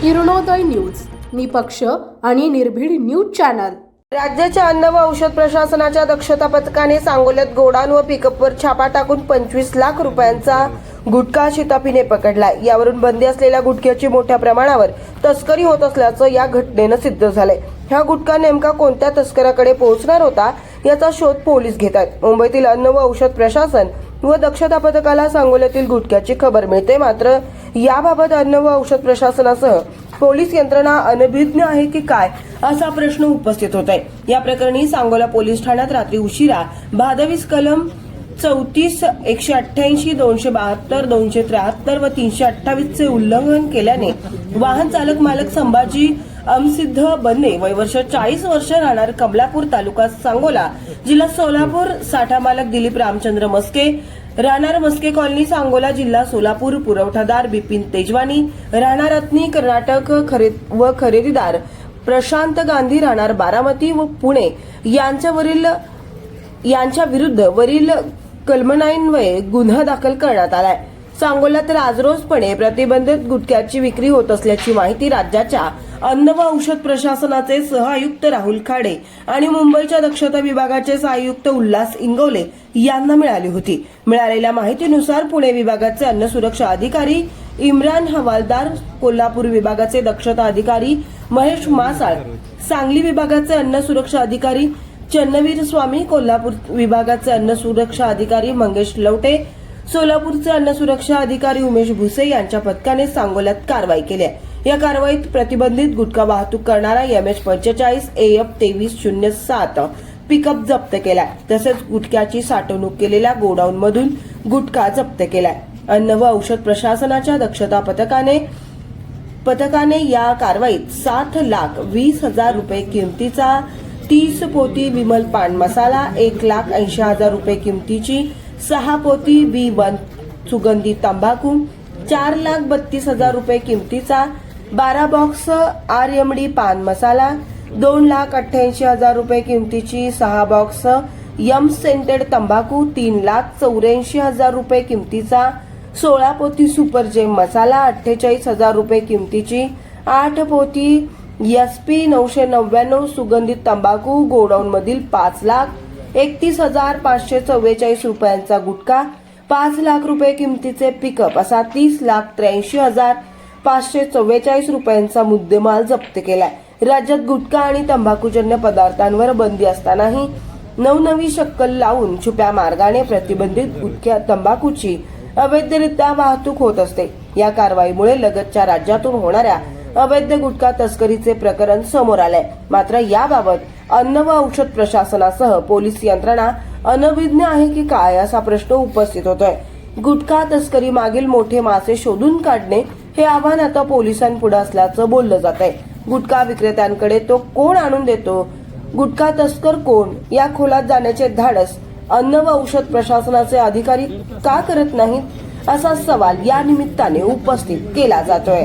Kiranoday news निपक्ष आणि निर्भीड न्यूज चॅनल. राज्याच्या अन्न व औषध प्रशासनाच्या दक्षता पथकाने सांगोल्यात गोडाऊन व पिकअपवर छापा टाकून पंचवीस लाख रुपयांचा गुटखा शिताफीने पकडला. यावरून बंदी असलेल्या गुटख्याची मोठ्या प्रमाणावर तस्करी होत असल्याचं या घटनेनं सिद्ध झालंय. हा गुटखा नेमका कोणत्या तस्कराकडे पोहोचणार होता याचा शोध पोलीस घेत आहेत मुंबईतील अन्न व औषध प्रशासन व दक्षता पथकाला सांगोल्यातील गुटख्याची खबर मिळते. मात्र याबाबत अन्न व औषध प्रशासनासह पोलीस यंत्रणा अनभिज्ञ आहे की काय असा प्रश्न उपस्थित होत आहे. या प्रकरणी सांगोला पोलीस ठाण्यात रात्री उशिरा भादवीस कलम चौतीस एकशे अठ्ठ्याऐंशी दोनशे बहात्तर दोनशे त्र्याहत्तर व तीनशे अठ्ठावीस चे उल्लंघन केल्याने वाहन चालक मालक संभाजी अमसिद्ध बन्ने वय वर्ष चाळीस वर्ष राहणार कमलापूर तालुका सांगोला जिल्हा सोलापूर. साठा मालक दिलीप रामचंद्र मस्के राहणार मस्के कॉलनी सांगोला जिल्हा सोलापूर. पुरवठादार बिपिन तेजवानी राहणार रत्नी कर्नाटक खरे व खरेदीदार प्रशांत गांधी राहणार बारामती व पुणे. यांच्यावरील यांच्या विरुद्ध वरील कलमनाईन्वये गुन्हा दाखल करण्यात आलाय. सांगोल्यात राजरोजपणे प्रतिबंधित गुटख्याची विक्री होत असल्याची माहिती राज्याच्या अन्न व औषध प्रशासनाचे सहआयुक्त राहुल खाडे आणि मुंबईच्या दक्षता विभागाचे सहायुक्त उल्हास इंगवले यांना मिळाली होती. मिळालेल्या माहितीनुसार पुणे विभागाचे अन्न सुरक्षा अधिकारी इम्रान हवालदार कोल्हापूर विभागाचे दक्षता अधिकारी महेश मासाळ सांगली विभागाचे अन्न सुरक्षा अधिकारी चन्नवीर स्वामी कोल्हापूर विभागाचे अन्न सुरक्षा अधिकारी मंगेश लवटे सोलापूरचे अन्न सुरक्षा अधिकारी उमेश भुसे यांच्या पथकाने सांगोल्यात कारवाई केली आहे. या कारवाईत प्रतिबंधित गुटखा वाहतूक करणारा एम एच पंचेचाळीस ए एफ तेवीस शून्य सात पिकअप जप्त केलाय तसेच गुटख्याची साठवणूक केलेल्या गोडाऊन मधून गुटखा जप्त केलाय अन्न व औषध प्रशासनाच्या दक्षता पथकाने पथकाने या कारवाईत सात लाख वीस हजार रुपये किमतीचा तीस पोती विमल पान मसाला एक लाख ऐंशी हजार रुपये किमतीची सहा पोती बी वन सुगंधी तंबाखू चार लाख बत्तीस हजार रुपये किमतीचा बारा बॉक्स आर एम डी पान मसाला दोन लाख अठ्ठ्याऐंशी हजार रुपये किमतीची सहा बॉक्स यम सेंटेड तंबाखू तीन लाख चौऱ्याऐंशी हजार रुपये किमतीचा सोळा पोती सुपर जेम मसाला अठ्ठेचाळीस हजार रुपये किमतीची आठ पोती एस पी नऊशे नव्याण्णव सुगंधित तंबाखू गोडाऊन मधील पाच लाख एकतीस हजार पाचशे चव्वेचाळीस रुपयांचा गुटखा पाच लाख रुपये किमतीचे पिकअप असा तीस लाख त्र्याऐंशी हजार पाचशे चव्वेचाळीस रुपयांचा मुद्देमाल जप्त केलाय. राज्यात गुटखा आणि तंबाखूजन्य पदार्थांवर बंदी असतानाही नवनवी शक्कल लावून छुप्या मार्गाने प्रतिबंधित गुटख्या तंबाखूची अवैधरित्या वाहतूक होत असते. या कारवाईमुळे लगतच्या राज्यातून होणाऱ्या अवैध गुटखा तस्करीचे प्रकरण समोर आलंय. मात्र याबाबत अन्न व औषध प्रशासनासह पोलीस यंत्रणा अनविज्ञ आहे की काय असा प्रश्न उपस्थित होतोय. गुटखा तस्करी मागील मोठे मासे शोधून काढणे हे आव्हान आता पोलिसांपुढे असल्याचं बोललं जात आहे गुटखा विक्रेत्यांकडे तो कोण आणून देतो? गुटखा तस्कर कोण? या खोलात जाण्याचे धाडस अन्न व औषध प्रशासनाचे अधिकारी का करत नाहीत? असा सवाल या निमित्ताने उपस्थित केला जातोय.